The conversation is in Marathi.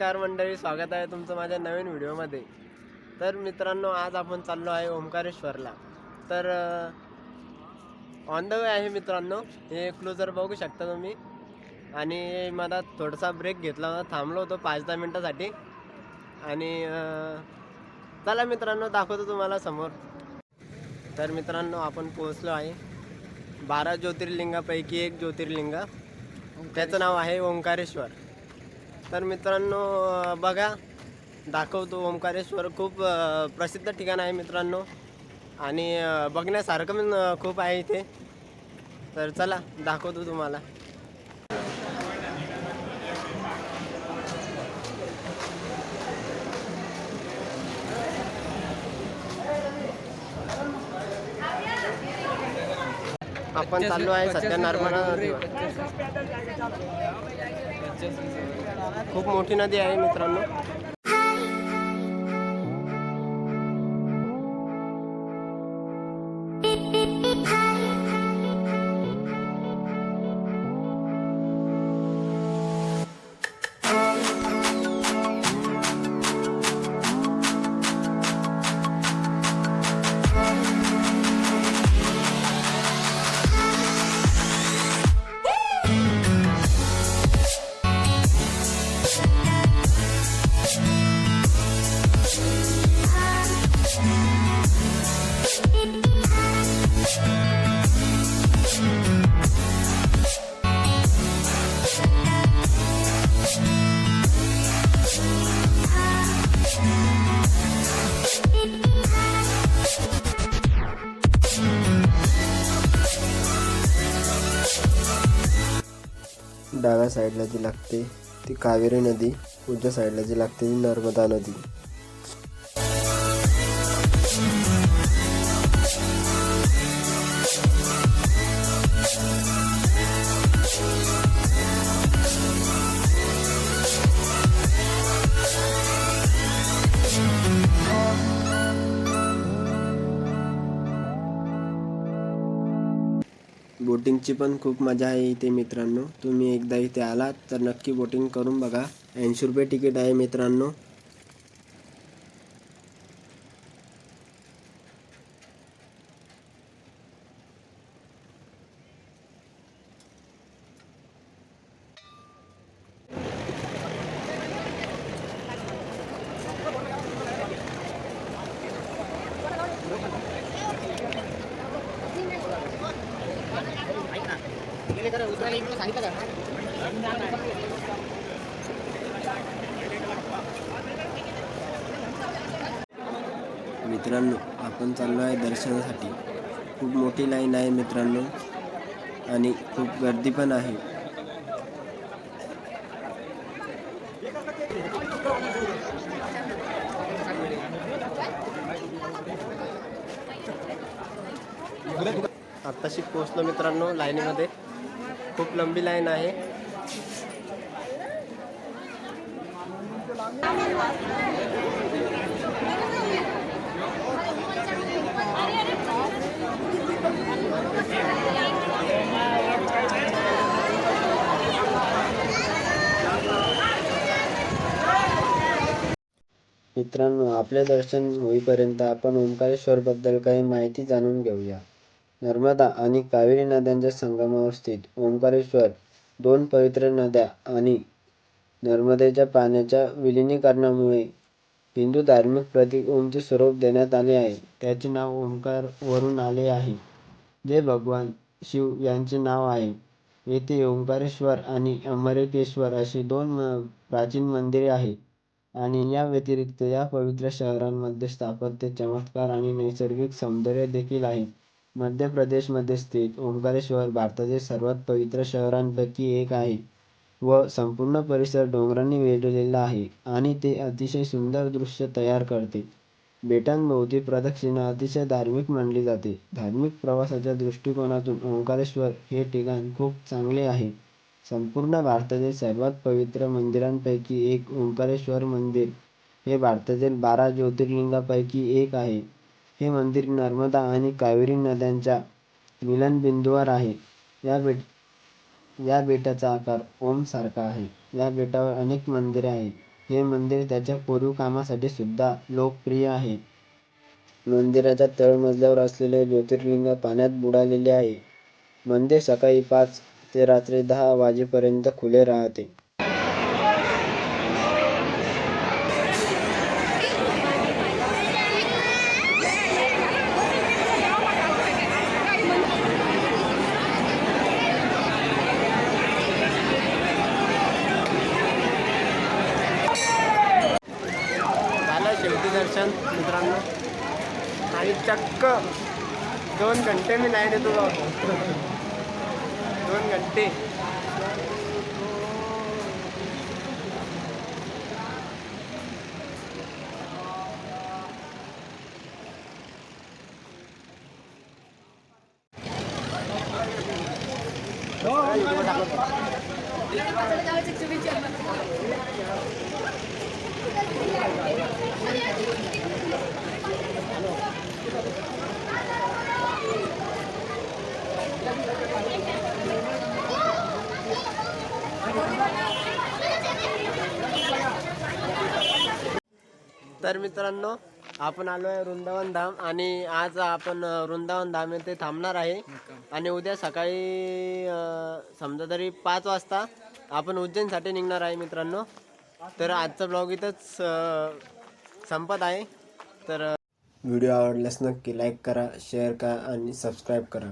नमस्कार मंडळी स्वागत आहे तुमचं माझ्या नवीन व्हिडिओमध्ये. तर मित्रांनो आज आपण चाललो आहे ओंकारेश्वरला. तर ऑन द वे आहे मित्रांनो हे क्लोजर बघू शकता तुम्ही. आणि मला थोडासा ब्रेक घेतला होता थांबलो होतो पाच दहा मिनटासाठी. आणि चला मित्रांनो दाखवतो तुम्हाला समोर. तर मित्रांनो आपण पोहोचलो आहे बारा ज्योतिर्लिंगापैकी एक ज्योतिर्लिंग. त्याचं नाव आहे ओंकारेश्वर. तर मित्रांनो बघा दाखवतो ओंकारेश्वर. खूप प्रसिद्ध ठिकाण आहे मित्रांनो. आणि बघण्यासारखं पण खूप आहे इथे. तर चला दाखवतो तुम्हाला. आपण चाललो आहे सध्या नर्मदा खूप मोठी नदी आहे मित्रांनो. डाव्या साईडला जी लागते ती कावेरी नदी उजव्या साईडला जी लागते ती नर्मदा नदी. बोटिंगची पण खूप मजा आहे इथे मित्रांनो. तुम्ही एकदा इथे आलात तर नक्की बोटिंग करून बघा. ऐंशी रुपये तिकीट आहे मित्रांनो. मित्रांनो आपण चाललो आहे दर्शनासाठी. खूप मोठी लाईन आहे मित्रांनो आणि खूप गर्दी पण आहे. आत्ताशी पोचलो मित्रांनो लाईनीमध्ये. खूप लंबी लाईन आहे. मित्रांनो आपले दर्शन होईपर्यंत आपण ओंकारेश्वरबद्दल काही माहिती जाणून घेऊया. नर्मदा आणि कावेरी नद्यांच्या संगमावर स्थित ओंकारेश्वर दोन पवित्र नद्या आणि नर्मदेच्या पाण्याच्या विलिनीकरणामुळे हिंदू धार्मिक प्रतीक ओमचे स्वरूप देण्यात आले आहे. त्याचे नाव ओंकार वरून आले आहे. जे भगवान शिव यांचे नाव आहे. येथे ओंकारेश्वर आणि अमरेकेश्वर अशी दोन प्राचीन मंदिरे आहेत आणि या व्यतिरिक्त या पवित्र शहरांमध्ये स्थापत्य चमत्कार आणि नैसर्गिक सौंदर्य देखील आहे. मध्य प्रदेशमध्ये स्थित ओंकारेश्वर भारतातील सर्वात पवित्र शहरांपैकी एक आहे व संपूर्ण परिसर डोंगरांनी वेढलेला आहे आणि ते अतिशय सुंदर दृश्य तयार करते. बेटांभोवती प्रदक्षिणा अतिशय धार्मिक मानली जाते. धार्मिक प्रवासाच्या दृष्टिकोनातून ओंकारेश्वर हे ठिकाण खूप चांगले आहे. संपूर्ण भारतातील सर्वात पवित्र मंदिरांपैकी एक ओंकारेश्वर मंदिर हे भारतातील बारा ज्योतिर्लिंगापैकी एक आहे. हे मंदिर नर्मदा आणि कावेरी नद्यांच्या मिलनबिंदूवर आहे या बेट या बेटाचा आकार ओमसारखा आहे या बेटावर अनेक मंदिरे आहेत हे मंदिर त्याच्या कोरीव कामासाठी सुद्धा लोकप्रिय आहे. मंदिराच्या तळमजल्यावर असलेले ज्योतिर्लिंग पाण्यात बुडालेले आहे. मंदिर सकाळी पाच ते रात्री दहा वाजेपर्यंत खुले राहते. मित्रांनो. आणि चक्क दोन घंटे मी लाईन येतो होतो दोन घंटे. तर मित्रांनो आपण आलो आहे वृंदावन धाम आणि आज आपण वृंदावन धाम येथे थांबणार आहे. आणि उद्या सकाळी समजा तरी पाच वाजता आपण उज्जैनसाठी निघणार आहे मित्रांनो. तर आजचा ब्लॉग इथंच संपत आहे. तर व्हिडिओ आवडल्यास नक्की लाईक करा, शेअर करा आणि सबस्क्राईब करा.